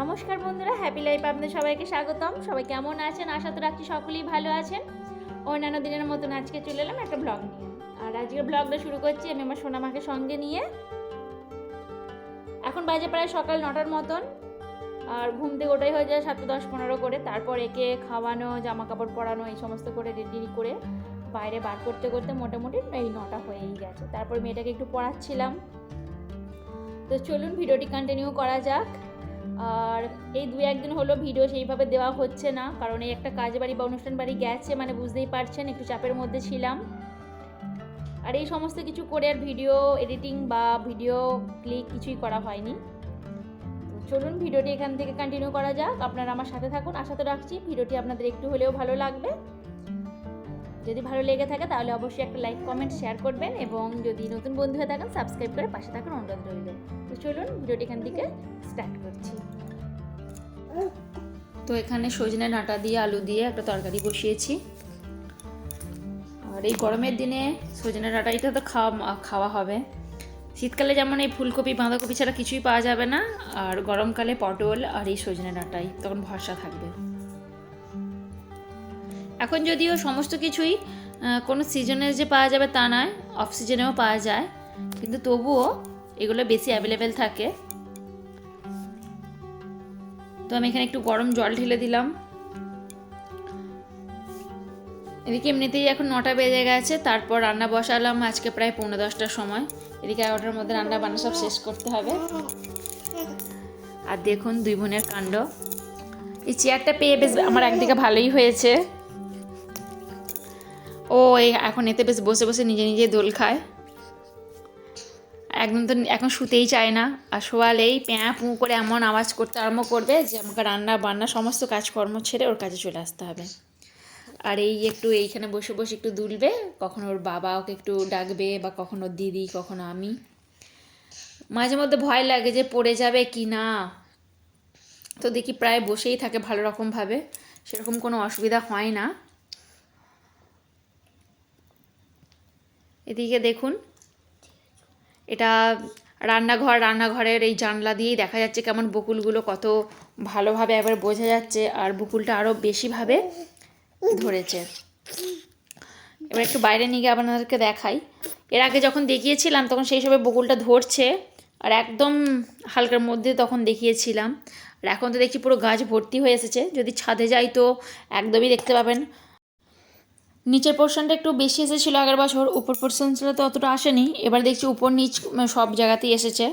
নমস্কার বন্ধুরা happy life আপনাদের সবাইকে স্বাগতম। সবাই কেমন আছেন? আশা তো রাখছি সকলেই ভালো আছেন। অন্যান্য দিনের মতন আজকে চলে এলাম একটা ব্লগ নিয়ে। আর আজকে ব্লগটা শুরু করছি আমি আমার সোনামাকে সঙ্গে নিয়ে। এখন বাজে প্রায় সকাল নটার মতন। আর ঘুম থেকে ওটাই হয়ে যায় সাতটা দশ পনেরো করে। তারপর একে খাওয়ানো জামা কাপড় পরানো, এই সমস্ত করে রেডি করে বাইরে বার করতে করতে মোটামুটি এই নটা হয়েই গেছে। তারপর মেয়েটাকে একটু পড়াচ্ছিলাম। তো চলুন ভিডিওটি কন্টিনিউ করা যাক। আর এই দু একদিন হলো ভিডিও সেইভাবে দেওয়া হচ্ছে না, কারণ এই একটা কাজ বাড়ি বা অনুষ্ঠান বাড়ি গেছে মানে বুঝতেই পারছেন, একটু চাপের মধ্যে ছিলাম। আর এই সমস্ত কিছু করে আর ভিডিও এডিটিং বা ভিডিও ক্লিক কিছুই করা হয়নি। চলুন ভিডিওটি এখান থেকে কন্টিনিউ করা যাক, আপনারা আমার সাথে থাকুন, আশা তো রাখছি ভিডিওটি আপনাদের একটু হলেও ভালো লাগবে। যদি ভালো লেগে থাকে তাহলে অবশ্যই একটা লাইক কমেন্ট শেয়ার করবেন এবং যদি নতুন বন্ধু হয়ে থাকেন সাবস্ক্রাইব করে পাশে থাকুন অনুরোধ রইল। ভিডিওটি এখান থেকে স্টার্ট করছি। তো এখানে সজনে ডাঁটা দিয়ে, আলু দিয়ে একটা তরকারি বসিয়েছি। আর এই গরমের দিনে সজনে ডাঁটা, এটা তো খাওয়া খাওয়া হবে। শীতকালে যেমন এই ফুলকপি, বাঁধাকপি ছাড়া কিছুই পাওয়া যাবে না, আর গরমকালে পটল আর এই সজনে ডাঁটাই, তখন ভরসা থাকবে। এখন যদিও সমস্ত কিছুই কোনো সিজনে যে পাওয়া যাবে তা নয় অফ সিজনেও পাওয়া যায়, কিন্তু তবুও এগুলো বেশি অ্যাভেলেবেল থাকে। তো আমি এখানে একটু গরম জল ঢেলে দিলাম। এদিকে এমনিতেই এখন নটা বেজে গেছে, তারপর রান্না বসালাম আজকে প্রায় পৌনে দশটার সময়। এদিকে এগারোটার মধ্যে রান্না বান্না সব শেষ করতে হবে। আর দেখুন দুই বোনের কাণ্ড। এই চেয়ারটা পেয়ে বেশ আমার একদিকে ভালোই হয়েছে। ও এখন এতে বেশ বসে বসে নিজে নিজে দোল খায়। একদম তো এখন শুতেই চায় না। আর শোয়ালেই প্যাঁ পুঁ করে এমন আওয়াজ করতে আরম্ভ করবে যে, আমাকে রান্না বান্না সমস্ত কাজকর্ম ছেড়ে ওর কাছে চলে আসতে হবে। আর এই একটু এইখানে বসে বসে একটু দুলবে, কখনো ওর বাবা ওকে একটু ডাকবে বা কখনো দিদি, কখনো আমি। মাঝে মধ্যে ভয় লাগে যে, পড়ে যাবে কি না। তো দেখি প্রায় বসেই থাকে ভালো রকমভাবে, সেরকম কোনো অসুবিধা হয় না। এদিকে দেখুন এটা রান্নাঘর, রান্নাঘরের এই জানলা দিয়েই দেখা যাচ্ছে কেমন বকুলগুলো কত ভালোভাবে একবার বোঝা যাচ্ছে আর বকুলটা আরও বেশিভাবে ধরেছে। এবার একটু বাইরে নিয়ে গিয়ে আপনাদেরকে দেখাই। এর আগে যখন দেখিয়েছিলাম তখন সেই সময় বকুলটা ধরছে আর একদম হালকার মধ্যে তখন দেখিয়েছিলাম। আর এখন তো দেখছি পুরো গাছ ভর্তি হয়ে এসেছে। যদি ছাদে যাই তো একদমই দেখতে পাবেন নিচের পোর্শনটা একটু বেশি এসেছিল, আগের বছর উপর পোর্শনটা তো অতটা আসেনি। এবার দেখছি উপর নিচ সব জায়গাতেই এসেছে।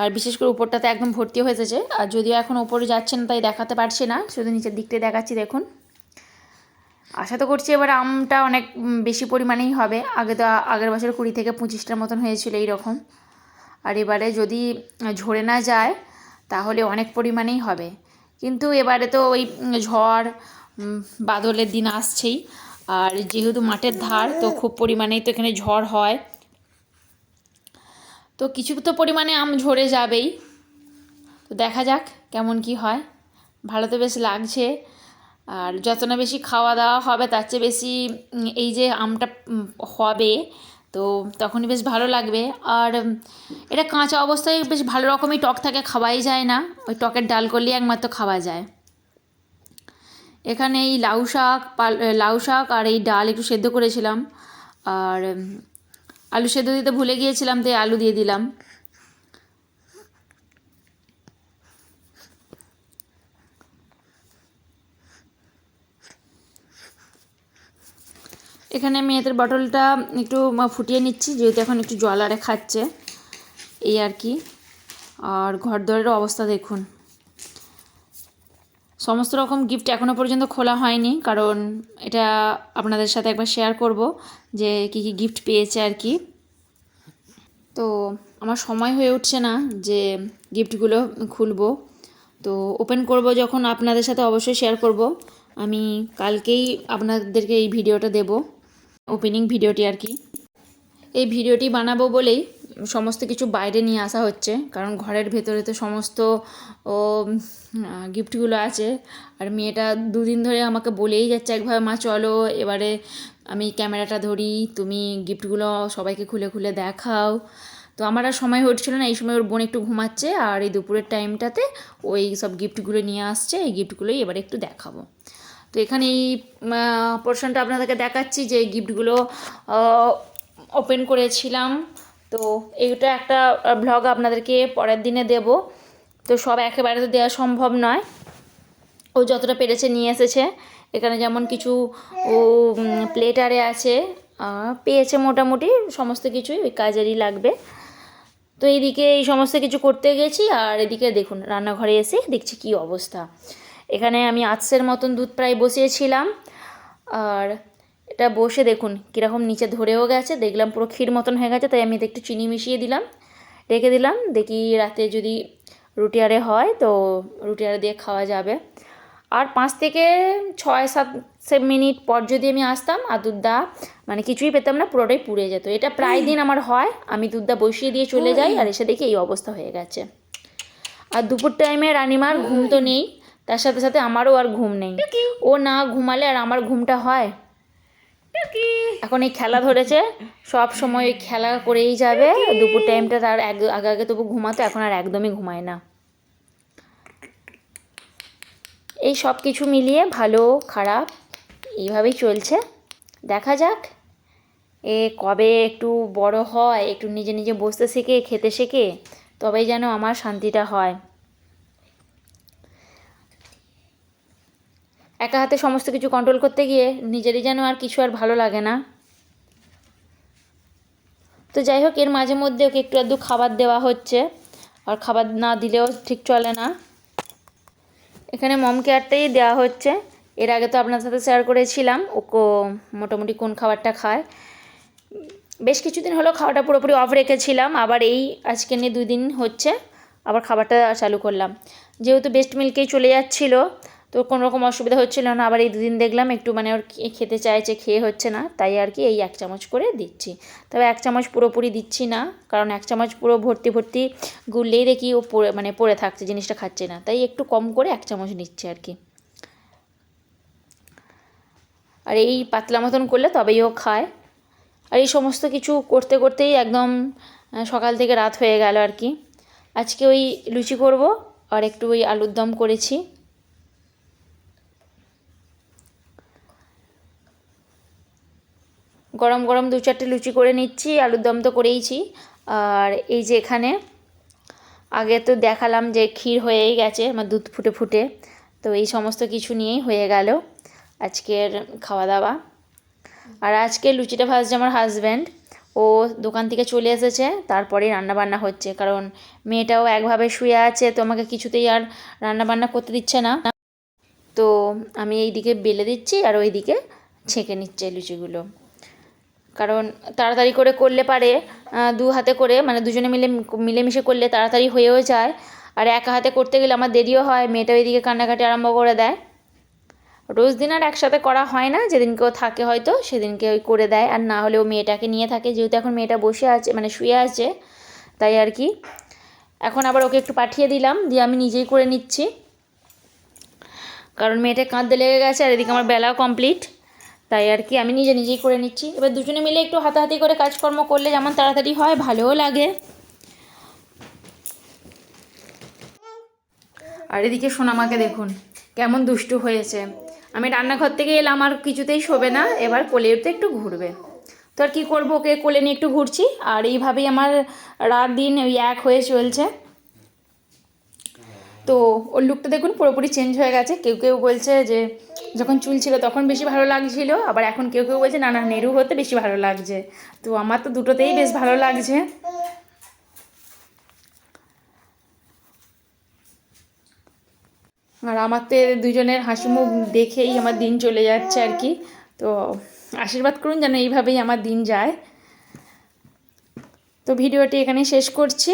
আর বিশেষ করে উপরটাতে একদম ভর্তি হয়ে এসেছে। আর যদিও এখন উপরে যাচ্ছে না, তাই দেখাতে পারছি না। শুধু নিচের দিকটাই দেখাচ্ছি, দেখুন। আশা তো করছি এবার আমটা অনেক বেশি পরিমাণেই হবে। আগে তো আগের বছর কুড়ি থেকে পঁচিশটার মতন হয়েছিল এই রকম আর এবারে যদি ঝরে না যায়, তাহলে অনেক পরিমাণেই হবে। কিন্তু এবারে তো ওই ঝড় বাদলের দিন আসছেই। আর যেহেতু মাঠের ধার তো খুব পরিমাণেই তো এখানে ঝড় হয়। তো কিছু তো পরিমাণে আম ঝরে যাবেই। তো দেখা যাক কেমন কি হয়। ভালো তো বেশ লাগছে। আর যত না বেশি খাওয়া দাওয়া হবে তার চেয়ে বেশি এই যে আমটা হবে তো তখনই বেশ ভালো লাগবে। আর এটা কাঁচা অবস্থায় বেশ ভালো রকমই টক থাকে খাওয়াই যায় না। ওই টকের ডাল করলেই একমাত্র খাওয়া যায়। এখানে এই লাউ শাক লাউ শাক আর এই ডাল একটু সেদ্ধ করেছিলাম। আর আলু সেদ্ধ দিতে ভুলে গিয়েছিলাম, তাই আলু দিয়ে দিলাম। এখানে আমি এদের বটলটা একটু ফুটিয়ে নিচ্ছি, যেহেতু এখন একটু জল আরে খাচ্ছে। এই আর কি। আর ঘর দরের অবস্থা দেখুন। সমস্ত রকম গিফট এখনও পর্যন্ত খোলা হয়নি, কারণ এটা আপনাদের সাথে একবার শেয়ার করব যে কী কী গিফট পেয়েছে আর কি। তো আমার সময় হয়ে উঠছে না যে গিফটগুলো খুলবো। তো ওপেন করব যখন আপনাদের সাথে অবশ্যই শেয়ার করব। আমি কালকেই আপনাদেরকে এই ভিডিওটা দেব ওপেনিং ভিডিওটি আর কি। এই ভিডিওটি বানাবো বলেই সমস্ত কিছু বাইরে নিয়ে আসা হচ্ছে। কারণ ঘরের ভেতরে তো সমস্ত, ও গিফটগুলো আছে। আর মেয়েটা দুদিন ধরে আমাকে বলেই যাচ্ছে একভাবে মা, চলো, এবারে আমি ক্যামেরাটা ধরি, তুমি গিফটগুলো সবাইকে খুলে খুলে দেখাও। তো আমার আর সময় হচ্ছিল না, এই সময় ওর বোন একটু ঘুমাচ্ছে, আর এই দুপুরের টাইমটাতে ওই সব গিফটগুলো নিয়ে আসছে, এই গিফটগুলোই এবার একটু দেখাবো। তো এখানে এই পোর্শনটা আপনাদেরকে দেখাচ্ছি, যে গিফটগুলো ওপেন করেছিলাম। তো এইটা একটা ব্লগ আপনাদেরকে পরের দিনে দেব। তো সব একেবারে তো দেওয়া সম্ভব নয়। ও যতটা পেরেছে নিয়ে এসেছে। এখানে যেমন কিছু, ও প্লেটারে আছে। পেয়েছে মোটামুটি, সমস্ত কিছুই ওই কাজেরই লাগবে। তো এইদিকে এই সমস্ত কিছু করতে গেছি, আর এদিকে দেখুন, রান্নাঘরে এসে দেখছি কি অবস্থা। এখানে আমি আটসের মতন দুধ প্রায় বসিয়েছিলাম। আর এটা বসে দেখুন কীরকম নিচে ধরেও গেছে দেখলাম পুরো ক্ষীর মতন হয়ে গেছে তাই আমি এতে একটু চিনি মিশিয়ে দিলাম রেখে দিলাম দেখি রাতে যদি রুটি আরে হয় তো রুটি আরে দিয়ে খাওয়া যাবে। আর পাঁচ থেকে ছয় সাত সে মিনিট পর যদি আমি আসতাম আর দুধটা মানে কিছুই পেতাম না পুরোটাই পুড়ে যেত। এটা প্রায় দিন আমার হয় আমি দুধটা বসিয়ে দিয়ে চলে যাই আর এসে দেখি এই অবস্থা হয়ে গেছে। আর দুপুর টাইমে রানিমার ঘুম তো নেই তার সাথে সাথে আমারও আর ঘুম নেই। ও না ঘুমালে আর আমার ঘুমটা হয়? এখন এই খেলা ধরেছে সব সময় ওই খেলা করেই যাবে। দুপুর টাইমটা তার এক আগে আগে তবু ঘুমাতো এখন আর একদমই ঘুমায় না। এই সব কিছু মিলিয়ে ভালো খারাপ এইভাবেই চলছে। দেখা যাক এ কবে একটু বড় হয় একটু নিজে নিজে বসতে শেখে খেতে শেখে তবেই যেন আমার শান্তিটা হয়। একা হাতে সমস্ত কিছু কন্ট্রোল করতে গিয়ে নিজেরই যেন আর কিছু আর ভালো লাগে না। তো যাই হোক, এর মাঝে মধ্যে ওকে একটু আধটু খাবার দেওয়া হচ্ছে। আর খাবার না দিলেও ঠিক চলে না। এখানে মম কেয়ারটাই দেওয়া হচ্ছে। এর আগে তো আপনার সাথে শেয়ার করেছিলাম, ও মোটামুটি কোন খাবারটা খায়। বেশ কিছুদিন হলো খাওয়াটা পুরোপুরি অফ রেখেছিলাম, আবার এই আজকে নিয়ে দুই দিন হচ্ছে, আবার খাবারটা চালু করলাম। যেহেতু বেস্ট মিল্কেই চলে যাচ্ছিল তো কোনো রকম অসুবিধা হচ্ছিল না, আবার এই দুদিন দেখলাম একটু মানে ওর খেতে চাইছে, খেয়ে হচ্ছে না, তাই আর কি এই এক চামচ করে দিচ্ছি। তবে এক চামচ পুরোপুরি দিচ্ছি না, কারণ এক চামচ পুরো ভর্তি ভর্তি গুললেই দেখি ও পড়ে মানে পড়ে থাকছে, জিনিসটা খাচ্ছে না, তাই একটু কম করে এক চামচ নিচ্ছে আর কি। আর এই পাতলা মতন করলে তবেই ও খায়। আর এই সমস্ত কিছু করতে, করতেই একদম সকাল থেকে রাত হয়ে গেল আর কি। আজকে ওই লুচি করব, আর একটু ওই আলুর দম করেছি। গরম গরম দু চারটে লুচি করে নিচ্ছি, আলুর দম তো করেইছি। আর এই যে এখানে, আগে তো দেখালাম যে ক্ষীর হয়েই গেছে, আমার দুধ ফুটে ফুটে। তো এই সমস্ত কিছু নিয়েই হয়ে গেল আজকের খাওয়া দাওয়া আর আজকে লুচিটা ভাজছে আমার হাজব্যান্ড ও দোকান থেকে চলে এসেছে, তারপরেই রান্না বান্না হচ্ছে। কারণ মেয়েটাও একভাবে শুয়ে আছে, তো আমাকে কিছুতেই আর রান্না বান্না করতে দিচ্ছে না। তো আমি এই দিকে বেলে দিচ্ছি আর ওই দিকে ছেঁকে নিচ্ছে লুচিগুলো। কারণ তাড়াতাড়ি করে করলে পারে দু হাতে করে মানে দুজনে মিলে, মিলেমিশে করলে তাড়াতাড়ি হয়েও যায়। আর একা হাতে করতে গেলে আমার দেরিও হয় মেয়েটা ওইদিকে কান্নাকাটি আরম্ভ করে দেয়। রোজ দিন আর একসাথে করা হয় না যেদিনকে ও থাকে হয়তো, সেদিনকে ওই করে দেয়। আর না হলে ও মেয়েটাকে নিয়ে থাকে, যেহেতু এখন মেয়েটা বসে আছে মানে শুয়ে আছে, তাই আর কি। এখন আবার ওকে একটু পাঠিয়ে দিলাম, দিয়ে আমি নিজেই করে নিচ্ছি। কারণ মেয়েটা কাঁদতে লেগে গেছে, আর এদিকে আমার বেলাও কমপ্লিট তাই আর কি, আমি নিজে নিজেই করে নিচ্ছি। এবার দুজনে মিলে একটু হাতাহাতি করে কাজকর্ম করলে যেমন তাড়াতাড়ি হয়, ভালোও লাগে। আর এদিকে সোনামাকে দেখুন, কেমন দুষ্টু হয়েছে। আমি রান্নাঘর থেকে এলাম, আর কিছুতেই শোবে না, এবার কোলে উঠতে একটু ঘুরবে। তো আর কী করব, ওকে কোলে নিয়ে একটু ঘুরছি, আর এইভাবেই আমার রাত দিন ওই এক হয়ে চলছে। তো ওর লুকটা দেখুন পুরোপুরি চেঞ্জ হয়ে গেছে। কেউ কেউ বলছে যে যখন চুল ছিল তখন বেশি ভালো লাগছিল, আবার এখন কেউ কেউ বলছে, না না, নেরু হতে বেশি ভালো লাগছে। তো আমার তো দুটোতেই বেশ ভালো লাগছে। আর আমার তো দুজনের হাসি মুখ দেখেই আমার দিন চলে যাচ্ছে আর কি। তো আশীর্বাদ করুন যেন এইভাবেই আমার দিন যায়। তো ভিডিওটি এখানে শেষ করছি।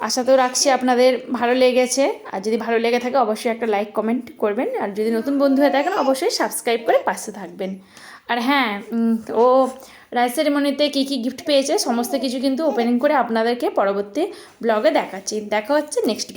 আশা তো রাখছি আপনাদের ভালো লেগেছে। আর যদি ভালো লেগে থাকে, অবশ্যই একটা লাইক কমেন্ট করবেন। আর যদি নতুন বন্ধু হয়ে থাকেন, অবশ্যই সাবস্ক্রাইব করে পাশে থাকবেন। আর হ্যাঁ ও রাইস সেরেমনিতে কী কী গিফট পেয়েছে, সমস্ত কিছু কিন্তু ওপেনিং করে আপনাদেরকে পরবর্তী ব্লগে দেখাচ্ছি। দেখা হচ্ছে নেক্সট